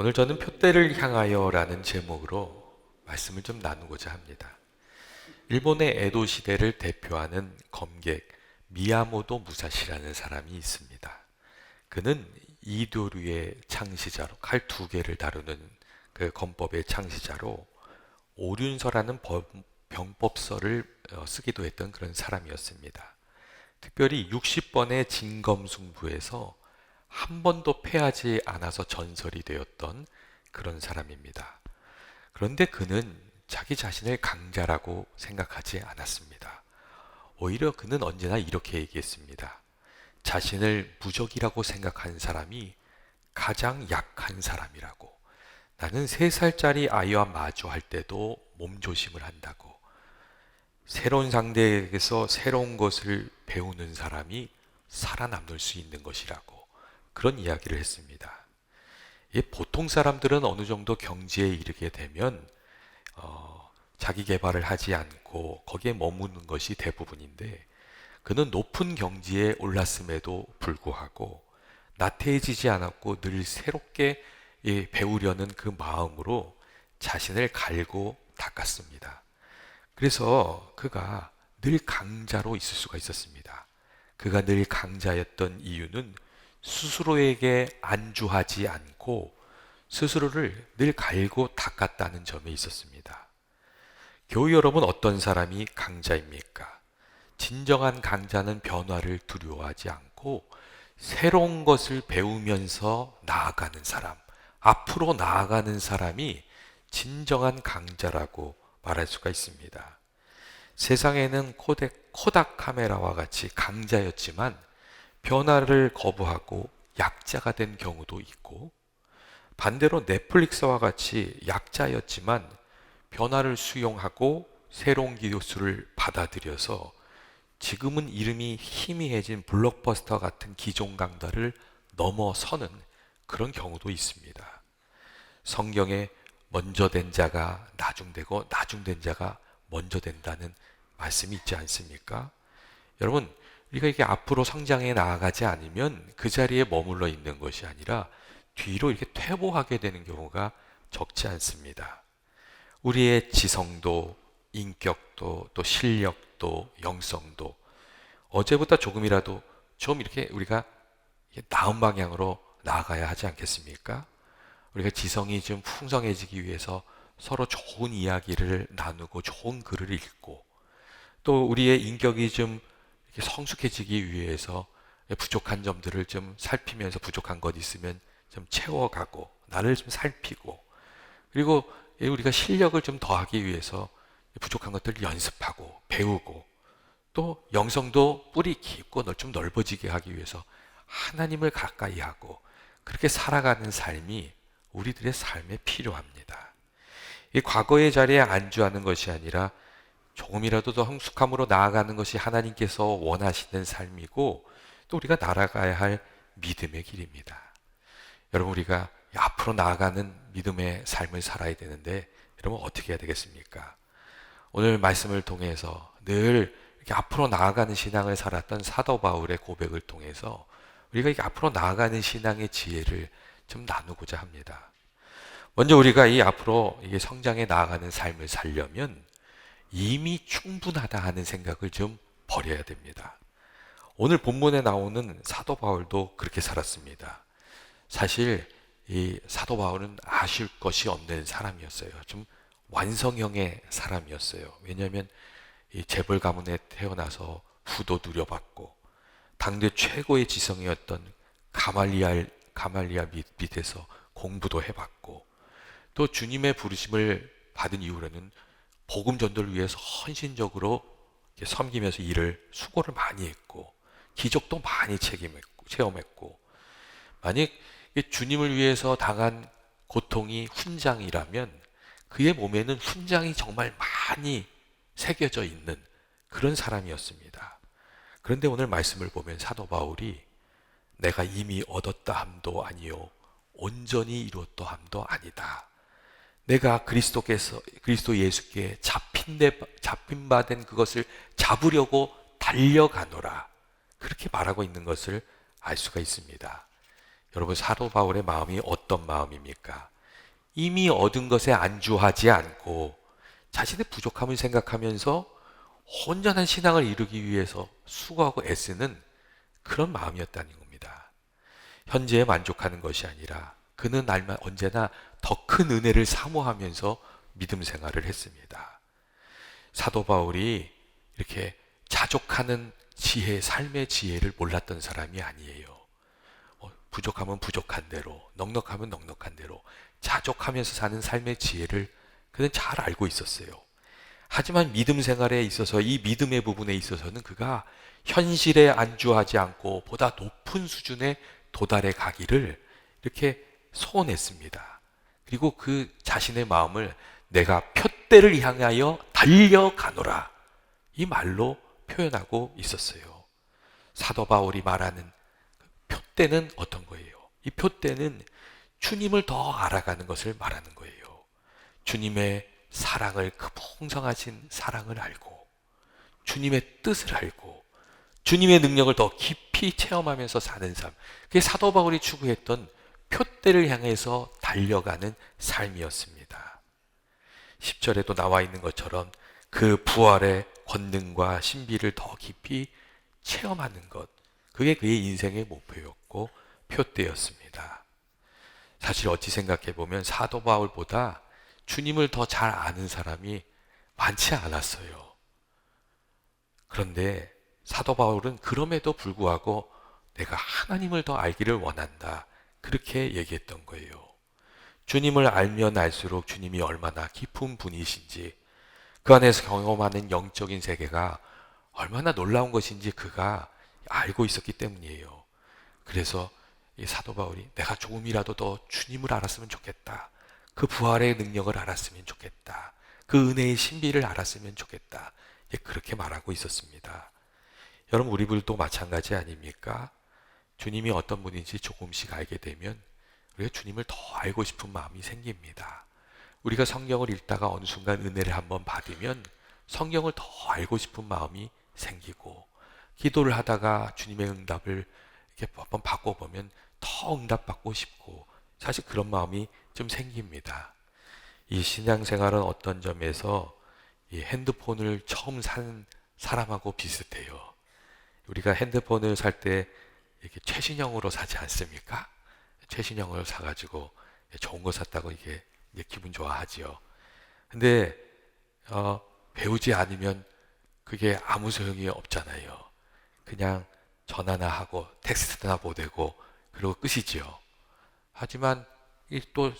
오늘 저는 표대를 향하여라는 제목으로 말씀을 좀 나누고자 합니다. 일본의 에도 시대를 대표하는 검객 미야모도 무사시라는 사람이 있습니다. 그는 이도류의 창시자로 칼 두 개를 다루는 그 검법의 창시자로 오륜서라는 법- 병법서를 어, 쓰기도 했던 그런 사람이었습니다. 특별히 60번의 진검승부에서 한 번도 패하지 않아서 전설이 되었던 그런 사람입니다. 그런데 그는 자기 자신을 강자라고 생각하지 않았습니다. 오히려 그는 언제나 이렇게 얘기했습니다. 자신을 무적이라고 생각한 사람이 가장 약한 사람이라고. 나는 세 살짜리 아이와 마주할 때도 몸조심을 한다고. 새로운 상대에게서 새로운 것을 배우는 사람이 살아남을 수 있는 것이라고. 그런 이야기를 했습니다. 이 보통 사람들은 어느 정도 경지에 이르게 되면 어, 자기 개발을 하지 않고 거기에 머무는 것이 대부분인데 그는 높은 경지에 올랐음에도 불구하고 나태해지지 않았고 늘 새롭게 이 배우려는 그 마음으로 자신을 갈고 닦았습니다. 그래서 그가 늘 강자로 있을 수가 있었습니다. 그가 늘 강자였던 이유는 스스로에게 안주하지 않고 스스로를 늘 갈고 닦았다는 점에 있었습니다. 교우 여러분 어떤 사람이 강자입니까? 진정한 강자는 변화를 두려워하지 않고 새로운 것을 배우면서 나아가는 사람, 앞으로 나아가는 사람이 진정한 강자라고 말할 수가 있습니다. 세상에는 코덱, 코닥 카메라와 같이 강자였지만 변화를 거부하고 약자가 된 경우도 있고 반대로 넷플릭스와 같이 약자였지만 변화를 수용하고 새로운 기술을 받아들여서 지금은 이름이 희미해진 블록버스터 같은 기존 강다를 넘어서는 그런 경우도 있습니다. 성경에 먼저 된 자가 나중되고 나중된 자가 먼저 된다는 말씀이 있지 않습니까? 여러분, 우리가 이게 앞으로 성장해 나아가지 않으면 그 자리에 머물러 있는 것이 아니라 뒤로 이렇게 퇴보하게 되는 경우가 적지 않습니다. 우리의 지성도, 인격도, 또 실력도, 영성도 어제보다 조금이라도 좀 이렇게 우리가 나은 방향으로 나아가야 하지 않겠습니까? 우리가 지성이 좀 풍성해지기 위해서 서로 좋은 이야기를 나누고 좋은 글을 읽고 또 우리의 인격이 좀 이렇게 성숙해지기 위해서 부족한 점들을 좀 살피면서 부족한 것 있으면 좀 채워가고 나를 좀 살피고 그리고 우리가 실력을 좀 더하기 위해서 부족한 것들을 연습하고 배우고 또 영성도 뿌리 깊고 좀 넓어지게 하기 위해서 하나님을 가까이 하고 그렇게 살아가는 삶이 우리들의 삶에 필요합니다. 이 과거의 자리에 안주하는 것이 아니라 조금이라도 더 성숙함으로 나아가는 것이 하나님께서 원하시는 삶이고 또 우리가 날아가야 할 믿음의 길입니다. 여러분 우리가 앞으로 나아가는 믿음의 삶을 살아야 되는데 여러분 어떻게 해야 되겠습니까? 오늘 말씀을 통해서 늘 이렇게 앞으로 나아가는 신앙을 살았던 사도 바울의 고백을 통해서 우리가 이게 앞으로 나아가는 신앙의 지혜를 좀 나누고자 합니다. 먼저 우리가 이 앞으로 이게 성장해 나아가는 삶을 살려면 이미 충분하다 하는 생각을 좀 버려야 됩니다. 오늘 본문에 나오는 사도 바울도 그렇게 살았습니다. 사실 이 사도 바울은 아실 것이 없는 사람이었어요. 좀 완성형의 사람이었어요. 왜냐하면 이 재벌 가문에 태어나서 부도 누려받고 당대 최고의 지성이었던 가말리알 가말리아 밑에서 공부도 해봤고 또 주님의 부르심을 받은 이후로는 복음 전도를 위해서 헌신적으로 섬기면서 일을 수고를 많이 했고 기적도 많이 책임했고 체험했고 만약 주님을 위해서 당한 고통이 훈장이라면 그의 몸에는 훈장이 정말 많이 새겨져 있는 그런 사람이었습니다. 그런데 오늘 말씀을 보면 사도 바울이 내가 이미 얻었다 함도 아니요 온전히 이루었다 함도 아니다. 내가 그리스도께서 그리스도 예수께 잡힌 데 잡힌 바 된 그것을 잡으려고 달려가노라. 그렇게 말하고 있는 것을 알 수가 있습니다. 여러분 사도 바울의 마음이 어떤 마음입니까? 이미 얻은 것에 안주하지 않고 자신의 부족함을 생각하면서 온전한 신앙을 이루기 위해서 수고하고 애쓰는 그런 마음이었다는 겁니다. 현재에 만족하는 것이 아니라 그는 날마 언제나 더 큰 은혜를 사모하면서 믿음 생활을 했습니다. 사도 바울이 이렇게 자족하는 지혜, 삶의 지혜를 몰랐던 사람이 아니에요. 어, 부족하면 부족한 대로, 넉넉하면 넉넉한 대로 자족하면서 사는 삶의 지혜를 그는 잘 알고 있었어요. 하지만 믿음 생활에 있어서 이 믿음의 부분에 있어서는 그가 현실에 안주하지 않고 보다 높은 수준의 도달해 가기를 이렇게 소원했습니다. 그리고 그 자신의 마음을 내가 표대를 향하여 달려가노라. 이 말로 표현하고 있었어요. 사도 바울이 말하는 표대는 어떤 거예요? 이 표대는 주님을 더 알아가는 것을 말하는 거예요. 주님의 사랑을 그 풍성하신 사랑을 알고 주님의 뜻을 알고 주님의 능력을 더 깊이 체험하면서 사는 삶. 그게 사도 바울이 추구했던 표대를 향해서 달려가는 삶이었습니다. 10절에도 나와 있는 것처럼 그 부활의 권능과 신비를 더 깊이 체험하는 것. 그게 그의 인생의 목표였고 표대였습니다. 사실 어찌 생각해 보면 사도 바울보다 주님을 더 잘 아는 사람이 많지 않았어요. 그런데 사도 바울은 그럼에도 불구하고 내가 하나님을 더 알기를 원한다. 그렇게 얘기했던 거예요. 주님을 알면 알수록 주님이 얼마나 깊은 분이신지 그 안에서 경험하는 영적인 세계가 얼마나 놀라운 것인지 그가 알고 있었기 때문이에요. 그래서 이 사도 바울이 내가 조금이라도 더 주님을 알았으면 좋겠다. 그 부활의 능력을 알았으면 좋겠다. 그 은혜의 신비를 알았으면 좋겠다. 예, 그렇게 말하고 있었습니다. 여러분 우리들도 마찬가지 아닙니까? 주님이 어떤 분인지 조금씩 알게 되면 우리가 주님을 더 알고 싶은 마음이 생깁니다. 우리가 성경을 읽다가 어느 순간 은혜를 한번 받으면 성경을 더 알고 싶은 마음이 생기고 기도를 하다가 주님의 응답을 이렇게 한번 바꿔보면 더 응답받고 싶고 사실 그런 마음이 좀 생깁니다. 이 신앙생활은 어떤 점에서 이 핸드폰을 처음 산 사람하고 비슷해요. 우리가 핸드폰을 살 때 이렇게 최신형으로 사지 않습니까? 최신형을 사가지고 좋은 거 샀다고 이게 기분 좋아하지요. 근데 어, 배우지 않으면 그게 아무 소용이 없잖아요. 그냥 전화나 하고 텍스트나 보내고 그리고 끝이지요. 하지만 또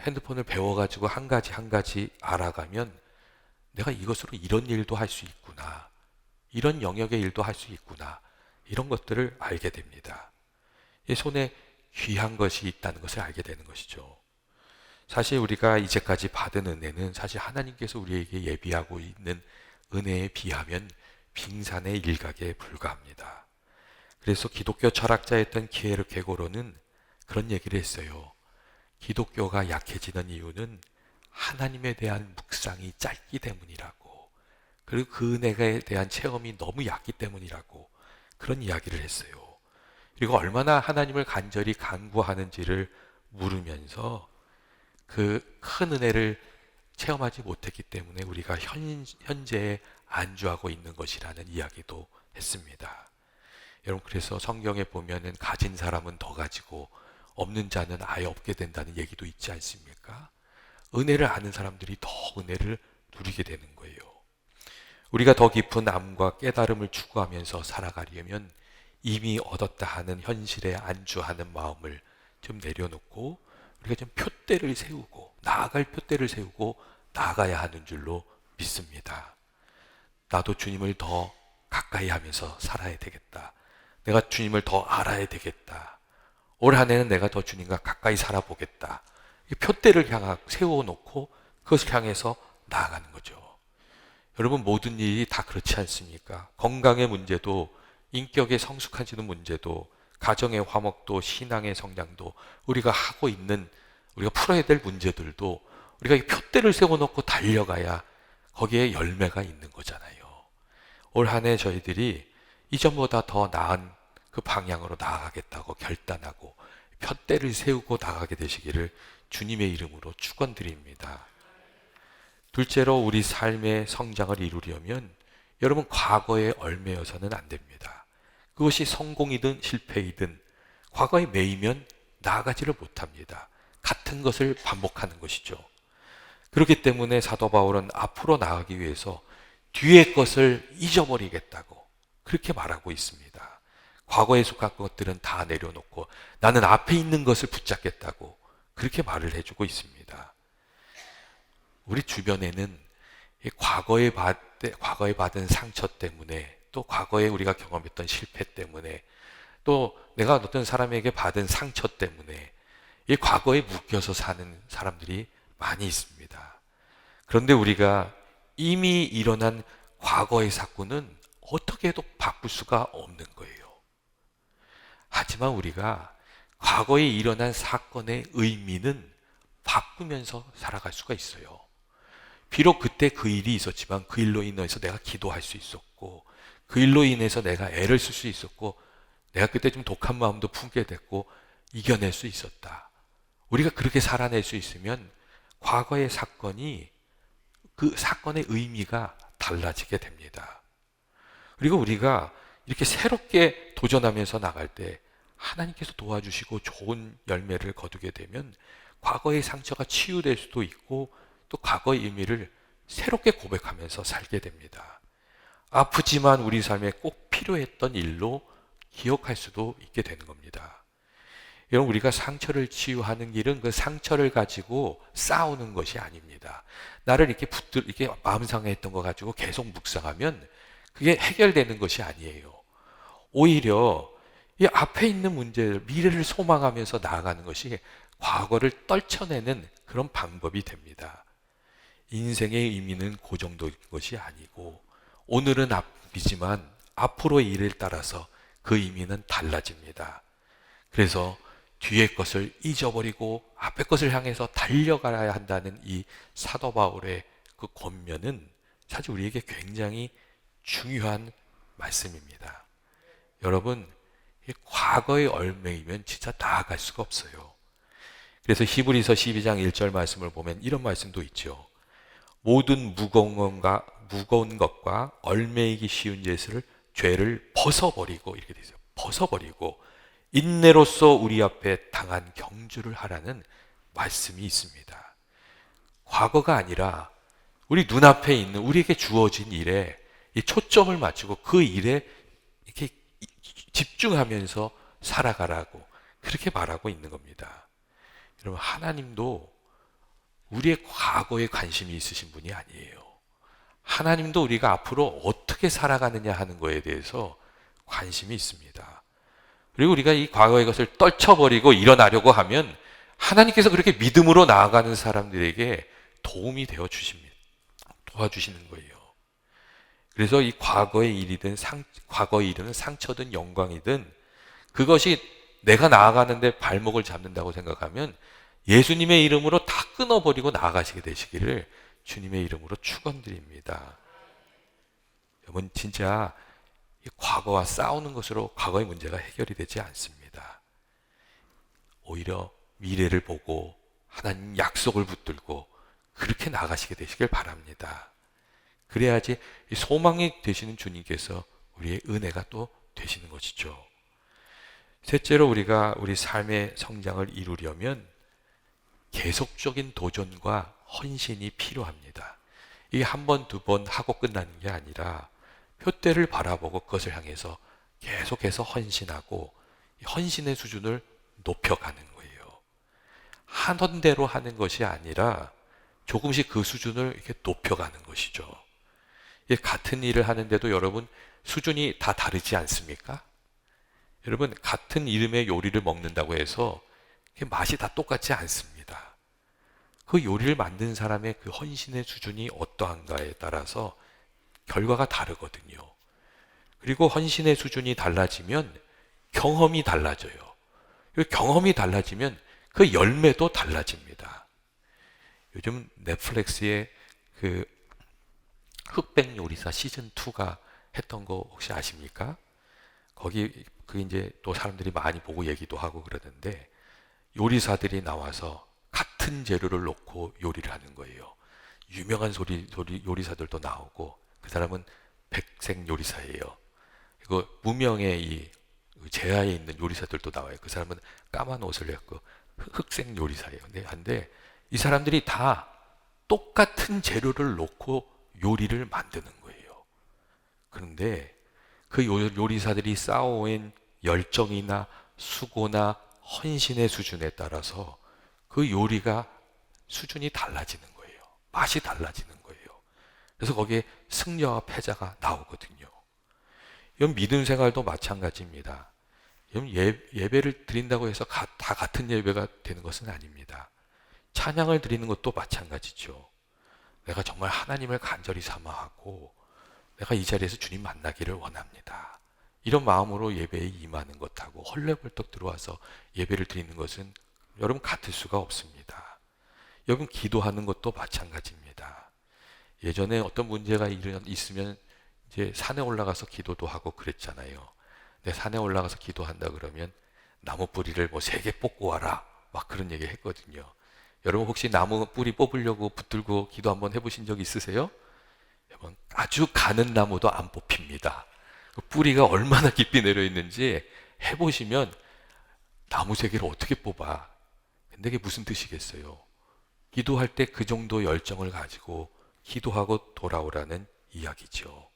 핸드폰을 배워가지고 한 가지 한 가지 알아가면 내가 이것으로 이런 일도 할 수 있구나. 이런 영역의 일도 할 수 있구나. 이런 것들을 알게 됩니다. 이 손에 귀한 것이 있다는 것을 알게 되는 것이죠. 사실 우리가 이제까지 받은 은혜는 사실 하나님께서 우리에게 예비하고 있는 은혜에 비하면 빙산의 일각에 불과합니다. 그래서 기독교 철학자였던 키에르 케고로는 그런 얘기를 했어요. 기독교가 약해지는 이유는 하나님에 대한 묵상이 짧기 때문이라고. 그리고 그 은혜에 대한 체험이 너무 얕기 때문이라고. 그런 이야기를 했어요. 그리고 얼마나 하나님을 간절히 간구하는지를 물으면서 그 큰 은혜를 체험하지 못했기 때문에 우리가 현, 현재에 안주하고 있는 것이라는 이야기도 했습니다. 여러분, 그래서 성경에 보면은 가진 사람은 더 가지고 없는 자는 아예 없게 된다는 얘기도 있지 않습니까? 은혜를 아는 사람들이 더 은혜를 누리게 되는 거예요. 우리가 더 깊은 암과 깨달음을 추구하면서 살아가려면 이미 얻었다 하는 현실에 안주하는 마음을 좀 내려놓고 우리가 좀 표대를 세우고 나아갈 표대를 세우고 나아가야 하는 줄로 믿습니다. 나도 주님을 더 가까이 하면서 살아야 되겠다. 내가 주님을 더 알아야 되겠다. 올 한 해는 내가 더 주님과 가까이 살아보겠다. 표대를 향하 세워놓고 그것을 향해서 나아가는 거죠. 여러분 모든 일이 다 그렇지 않습니까? 건강의 문제도 인격의 성숙해지는 문제도 가정의 화목도 신앙의 성장도 우리가 하고 있는 우리가 풀어야 될 문제들도 우리가 표대를 세워놓고 달려가야 거기에 열매가 있는 거잖아요. 올 한 해 저희들이 이전보다 더 나은 그 방향으로 나아가겠다고 결단하고 푯대를 세우고 나가게 되시기를 주님의 이름으로 축원드립니다. 둘째로 우리 삶의 성장을 이루려면 여러분 과거에 얽매여서는 안 됩니다. 그것이 성공이든 실패이든 과거에 매이면 나아가지를 못합니다. 같은 것을 반복하는 것이죠. 그렇기 때문에 사도 바울은 앞으로 나가기 위해서 뒤의 것을 잊어버리겠다고 그렇게 말하고 있습니다. 과거에 속한 것들은 다 내려놓고 나는 앞에 있는 것을 붙잡겠다고 그렇게 말을 해주고 있습니다. 우리 주변에는 이 과거에 받, 과거에 받은 상처 때문에 또 과거에 우리가 경험했던 실패 때문에 또 내가 어떤 사람에게 받은 상처 때문에 이 과거에 묶여서 사는 사람들이 많이 있습니다. 그런데 우리가 이미 일어난 과거의 사건은 어떻게 해도 바꿀 수가 없는 거예요. 하지만 우리가 과거에 일어난 사건의 의미는 바꾸면서 살아갈 수가 있어요. 비록 그때 그 일이 있었지만 그 일로 인해서 내가 기도할 수 있었고 그 일로 인해서 내가 애를 쓸 수 있었고 내가 그때 좀 독한 마음도 품게 됐고 이겨낼 수 있었다. 우리가 그렇게 살아낼 수 있으면 과거의 사건이 그 사건의 의미가 달라지게 됩니다. 그리고 우리가 이렇게 새롭게 도전하면서 나갈 때 하나님께서 도와주시고 좋은 열매를 거두게 되면 과거의 상처가 치유될 수도 있고 또 과거의 의미를 새롭게 고백하면서 살게 됩니다. 아프지만 우리 삶에 꼭 필요했던 일로 기억할 수도 있게 되는 겁니다. 여러분 우리가 상처를 치유하는 길은 그 상처를 가지고 싸우는 것이 아닙니다. 나를 이렇게 붙들 이렇게 마음 상해했던 거 가지고 계속 묵상하면 그게 해결되는 것이 아니에요. 오히려 이 앞에 있는 문제를 미래를 소망하면서 나아가는 것이 과거를 떨쳐내는 그런 방법이 됩니다. 인생의 의미는 그 정도인 것이 아니고 오늘은 앞이지만 앞으로의 일을 따라서 그 의미는 달라집니다. 그래서 뒤의 것을 잊어버리고 앞의 것을 향해서 달려가야 한다는 이 사도 바울의 그 권면은 사실 우리에게 굉장히 중요한 말씀입니다. 여러분, 과거의 얼매이면 진짜 나아갈 수가 없어요. 그래서 히브리서 12장 1절 말씀을 보면 이런 말씀도 있죠. 모든 무거운 것과 무거운 것과 얼매이기 쉬운 죄를 죄를 벗어버리고 이렇게 되죠. 벗어버리고 인내로서 우리 앞에 당한 경주를 하라는 말씀이 있습니다. 과거가 아니라 우리 눈앞에 있는 우리에게 주어진 일에 이 초점을 맞추고 그 일에 이렇게 집중하면서 살아가라고 그렇게 말하고 있는 겁니다. 여러분 하나님도 우리의 과거에 관심이 있으신 분이 아니에요. 하나님도 우리가 앞으로 어떻게 살아가느냐 하는 거에 대해서 관심이 있습니다. 그리고 우리가 이 과거의 것을 떨쳐버리고 일어나려고 하면 하나님께서 그렇게 믿음으로 나아가는 사람들에게 도움이 되어 주십니다. 도와주시는 거예요. 그래서 이 과거의 일이든 상, 과거의 일은 상처든 영광이든 그것이 내가 나아가는데 발목을 잡는다고 생각하면 예수님의 이름으로 다 끊어버리고 나아가시게 되시기를 주님의 이름으로 축원드립니다. 여러분 진짜 과거와 싸우는 것으로 과거의 문제가 해결이 되지 않습니다. 오히려 미래를 보고 하나님 약속을 붙들고 그렇게 나가시게 되시길 바랍니다. 그래야지 소망이 되시는 주님께서 우리의 은혜가 또 되시는 것이죠. 셋째로 우리가 우리 삶의 성장을 이루려면 계속적인 도전과 헌신이 필요합니다. 이게 한 번, 두 번 하고 끝나는 게 아니라 표대를 바라보고 그것을 향해서 계속해서 헌신하고 헌신의 수준을 높여가는 거예요. 하던 대로 하는 것이 아니라 조금씩 그 수준을 이렇게 높여가는 것이죠. 같은 일을 하는데도 여러분 수준이 다 다르지 않습니까? 여러분 같은 이름의 요리를 먹는다고 해서 맛이 다 똑같지 않습니다. 그 요리를 만든 사람의 그 헌신의 수준이 어떠한가에 따라서 결과가 다르거든요. 그리고 헌신의 수준이 달라지면 경험이 달라져요. 경험이 달라지면 그 열매도 달라집니다. 요즘 넷플릭스에 그 흑백 요리사 시즌 2가 했던 거 혹시 아십니까? 거기 그 이제 또 사람들이 많이 보고 얘기도 하고 그러는데 요리사들이 나와서 같은 재료를 놓고 요리를 하는 거예요. 유명한 소리, 소리 요리사들도 나오고 그 사람은 백색 요리사예요. 그리고 무명의 이 제하에 있는 요리사들도 나와요. 그 사람은 까만 옷을 입고 흑색 요리사예요. 네, 한데 이 사람들이 다 똑같은 재료를 놓고 요리를 만드는 거예요. 그런데 그 요- 요리사들이 쌓아온 열정이나 수고나 헌신의 수준에 따라서 그 요리가 수준이 달라지는 거예요. 맛이 달라지는 거예요. 그래서 거기에 승려와 패자가 나오거든요. 이건 믿음 생활도 마찬가지입니다. 여러분 예, 예배를 드린다고 해서 가- 다 같은 예배가 되는 것은 아닙니다. 찬양을 드리는 것도 마찬가지죠. 내가 정말 하나님을 간절히 삼아하고 내가 이 자리에서 주님 만나기를 원합니다. 이런 마음으로 예배에 임하는 것하고 헐레벌떡 들어와서 예배를 드리는 것은 여러분 같을 수가 없습니다. 여러분 기도하는 것도 마찬가지입니다. 예전에 어떤 문제가 있으면 이제 산에 올라가서 기도도 하고 그랬잖아요. 근데 산에 올라가서 기도한다 그러면 나무 뿌리를 뭐 세 개 뽑고 와라. 막 그런 얘기 했거든요. 여러분 혹시 나무 뿌리 뽑으려고 붙들고 기도 한번 해보신 적 있으세요? 여러분 아주 가는 나무도 안 뽑힙니다. 그 뿌리가 얼마나 깊이 내려 있는지 해보시면 나무 세 개를 어떻게 뽑아? 근데 이게 무슨 뜻이겠어요? 기도할 때 그 정도 열정을 가지고 기도하고 돌아오라는 이야기죠.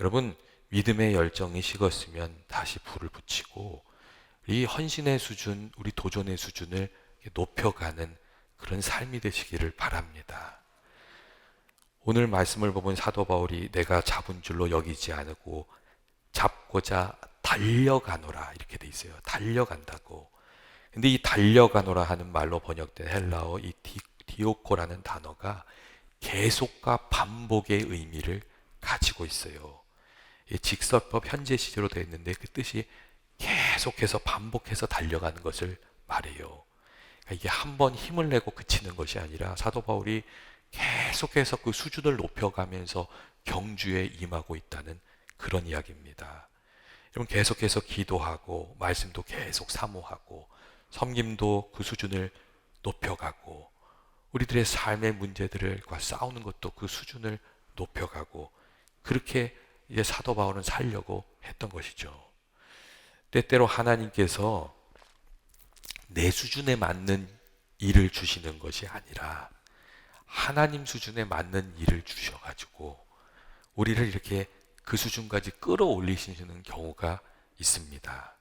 여러분 믿음의 열정이 식었으면 다시 불을 붙이고 이 헌신의 수준, 우리 도전의 수준을 높여가는 그런 삶이 되시기를 바랍니다. 오늘 말씀을 보면 사도 바울이 내가 잡은 줄로 여기지 않고 잡고자 달려가노라 이렇게 돼 있어요. 달려간다고. 근데 이 달려가노라 하는 말로 번역된 헬라어 이 디, 디오코라는 단어가 계속과 반복의 의미를 가지고 있어요. 이 직설법 현재 시제로 되어 있는데 그 뜻이 계속해서 반복해서 달려가는 것을 말해요. 그러니까 이게 한 번 힘을 내고 그치는 것이 아니라 사도 바울이 계속해서 그 수준을 높여가면서 경주에 임하고 있다는 그런 이야기입니다. 여러분 계속해서 기도하고 말씀도 계속 사모하고 섬김도 그 수준을 높여가고 우리들의 삶의 문제들과 싸우는 것도 그 수준을 높여가고 그렇게 이제 사도 바울은 살려고 했던 것이죠. 때때로 하나님께서 내 수준에 맞는 일을 주시는 것이 아니라 하나님 수준에 맞는 일을 주셔가지고 우리를 이렇게 그 수준까지 끌어올리시는 경우가 있습니다.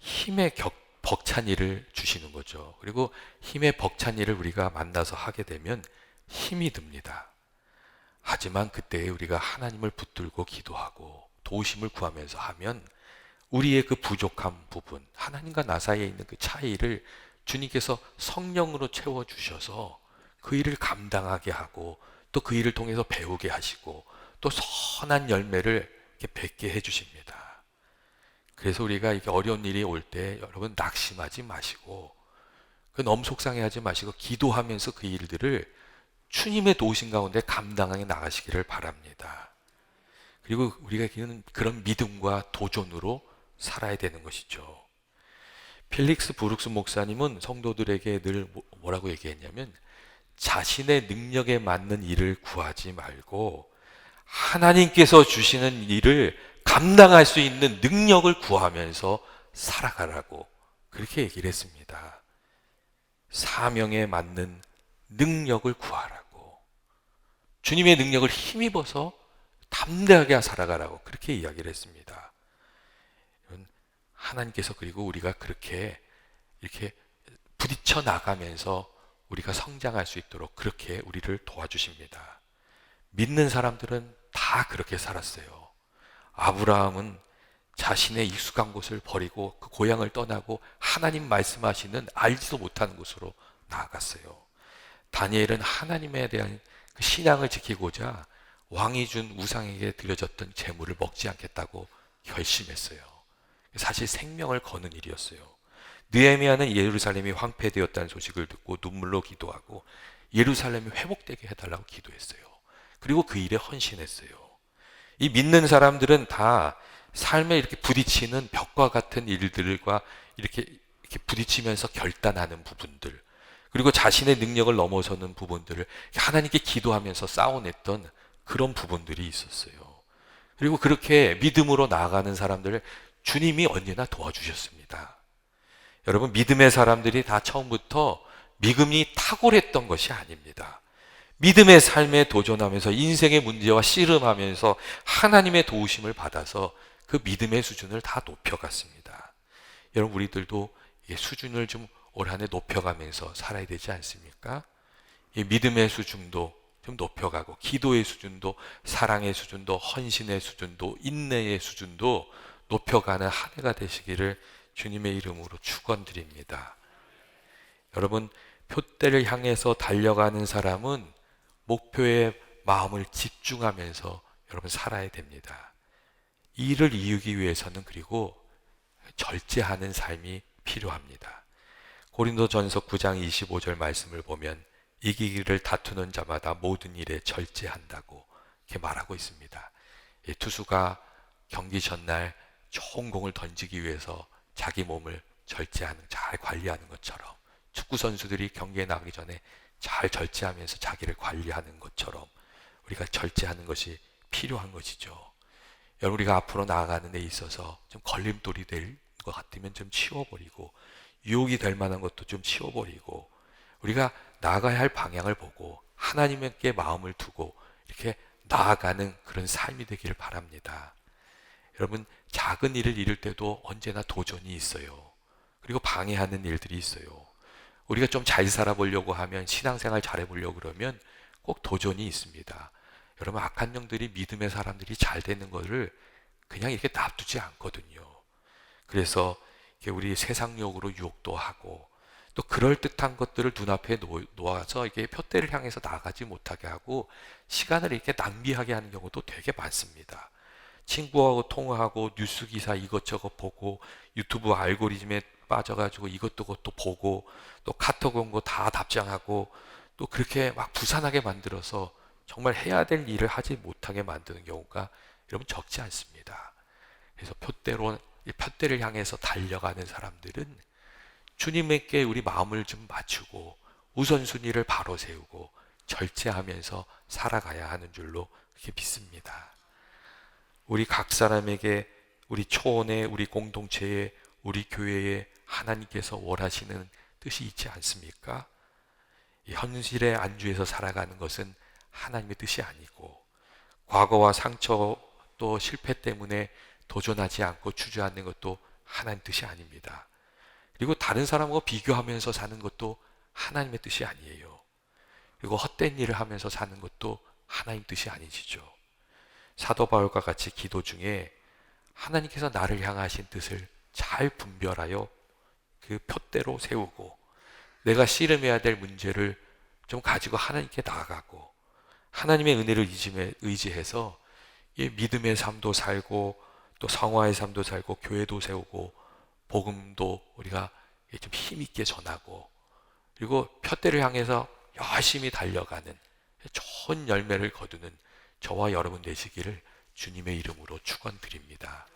힘의 격, 벅찬 일을 주시는 거죠. 그리고 힘의 벅찬 일을 우리가 만나서 하게 되면 힘이 듭니다. 하지만 그때 우리가 하나님을 붙들고 기도하고 도우심을 구하면서 하면 우리의 그 부족한 부분, 하나님과 나 사이에 있는 그 차이를 주님께서 성령으로 채워 주셔서 그 일을 감당하게 하고 또 그 일을 통해서 배우게 하시고 또 선한 열매를 이렇게 맺게 해 주십니다. 그래서 우리가 이렇게 어려운 일이 올 때 여러분 낙심하지 마시고 그 너무 속상해하지 마시고 기도하면서 그 일들을 주님의 도우신 가운데 감당하게 나가시기를 바랍니다. 그리고 우리가 그런 믿음과 도전으로 살아야 되는 것이죠. 필릭스 브룩스 목사님은 성도들에게 늘 뭐- 뭐라고 얘기했냐면 자신의 능력에 맞는 일을 구하지 말고 하나님께서 주시는 일을 감당할 수 있는 능력을 구하면서 살아가라고 그렇게 얘기를 했습니다. 사명에 맞는 능력을 구하라고. 주님의 능력을 힘입어서 담대하게 살아가라고 그렇게 이야기를 했습니다. 하나님께서 그리고 우리가 그렇게 이렇게 부딪혀 나가면서 우리가 성장할 수 있도록 그렇게 우리를 도와주십니다. 믿는 사람들은 다 그렇게 살았어요. 아브라함은 자신의 익숙한 곳을 버리고 그 고향을 떠나고 하나님 말씀하시는 알지도 못하는 곳으로 나아갔어요. 다니엘은 하나님에 대한 그 신앙을 지키고자 왕이 준 우상에게 들려졌던 재물을 먹지 않겠다고 결심했어요. 사실 생명을 거는 일이었어요. 느헤미야는 예루살렘이 황폐되었다는 소식을 듣고 눈물로 기도하고 예루살렘이 회복되게 해달라고 기도했어요. 그리고 그 일에 헌신했어요. 이 믿는 사람들은 다 삶에 이렇게 부딪히는 벽과 같은 일들과 이렇게, 이렇게 부딪히면서 결단하는 부분들, 그리고 자신의 능력을 넘어서는 부분들을 하나님께 기도하면서 싸워냈던 그런 부분들이 있었어요. 그리고 그렇게 믿음으로 나아가는 사람들을 주님이 언제나 도와주셨습니다. 여러분, 믿음의 사람들이 다 처음부터 믿음이 탁월했던 것이 아닙니다. 믿음의 삶에 도전하면서 인생의 문제와 씨름하면서 하나님의 도우심을 받아서 그 믿음의 수준을 다 높여갔습니다. 여러분, 우리들도 수준을 좀 올 한해 높여가면서 살아야 되지 않습니까? 이 믿음의 수준도 좀 높여가고 기도의 수준도 사랑의 수준도 헌신의 수준도 인내의 수준도 높여가는 한 해가 되시기를 주님의 이름으로 축원드립니다. 여러분 표대를 향해서 달려가는 사람은 목표에 마음을 집중하면서 여러분 살아야 됩니다. 이를 이루기 위해서는 그리고 절제하는 삶이 필요합니다. 고린도전서 9장 25절 말씀을 보면 이기기를 다투는 자마다 모든 일에 절제한다고 이렇게 말하고 있습니다. 투수가 경기 전날 좋은 공을 던지기 위해서 자기 몸을 절제하는 잘 관리하는 것처럼 축구 선수들이 경기에 나가기 전에 잘 절제하면서 자기를 관리하는 것처럼 우리가 절제하는 것이 필요한 것이죠. 여러분 우리가 앞으로 나아가는 데 있어서 좀 걸림돌이 될 것 같으면 좀 치워버리고 유혹이 될 만한 것도 좀 치워버리고 우리가 나아가야 할 방향을 보고 하나님께 마음을 두고 이렇게 나아가는 그런 삶이 되기를 바랍니다. 여러분 작은 일을 이룰 때도 언제나 도전이 있어요. 그리고 방해하는 일들이 있어요. 우리가 좀 잘 살아보려고 하면 신앙생활 잘해보려고 그러면 꼭 도전이 있습니다. 여러분 악한 영들이 믿음의 사람들이 잘 되는 것을 그냥 이렇게 놔두지 않거든요. 그래서 우리 세상력으로 유혹도 하고 또 그럴듯한 것들을 눈앞에 놓아서 이게 표대를 향해서 나가지 못하게 하고 시간을 이렇게 낭비하게 하는 경우도 되게 많습니다. 친구하고 통화하고 뉴스 기사 이것저것 보고 유튜브 알고리즘에 빠져가지고 이것도 그것도 보고 또 카톡 온 거 다 답장하고 또 그렇게 막 부산하게 만들어서 정말 해야 될 일을 하지 못하게 만드는 경우가 여러분 적지 않습니다. 그래서 표대로 표대를 향해서 달려가는 사람들은 주님께 우리 마음을 좀 맞추고 우선순위를 바로 세우고 절제하면서 살아가야 하는 줄로 그렇게 믿습니다. 우리 각 사람에게 우리 초원에 우리 공동체에 우리 교회에 하나님께서 원하시는 뜻이 있지 않습니까? 현실의 안주에서 살아가는 것은 하나님의 뜻이 아니고 과거와 상처 또 실패 때문에 도전하지 않고 주저앉는 것도 하나님 뜻이 아닙니다. 그리고 다른 사람과 비교하면서 사는 것도 하나님의 뜻이 아니에요. 그리고 헛된 일을 하면서 사는 것도 하나님 뜻이 아니시죠. 사도 바울과 같이 기도 중에 하나님께서 나를 향하신 뜻을 잘 분별하여 그 표대로 세우고 내가 씨름해야 될 문제를 좀 가지고 하나님께 나아가고 하나님의 은혜를 의지해서 믿음의 삶도 살고 또 성화의 삶도 살고 교회도 세우고 복음도 우리가 좀 힘있게 전하고 그리고 표대를 향해서 열심히 달려가는 좋은 열매를 거두는 저와 여러분 되시기를 주님의 이름으로 축원드립니다.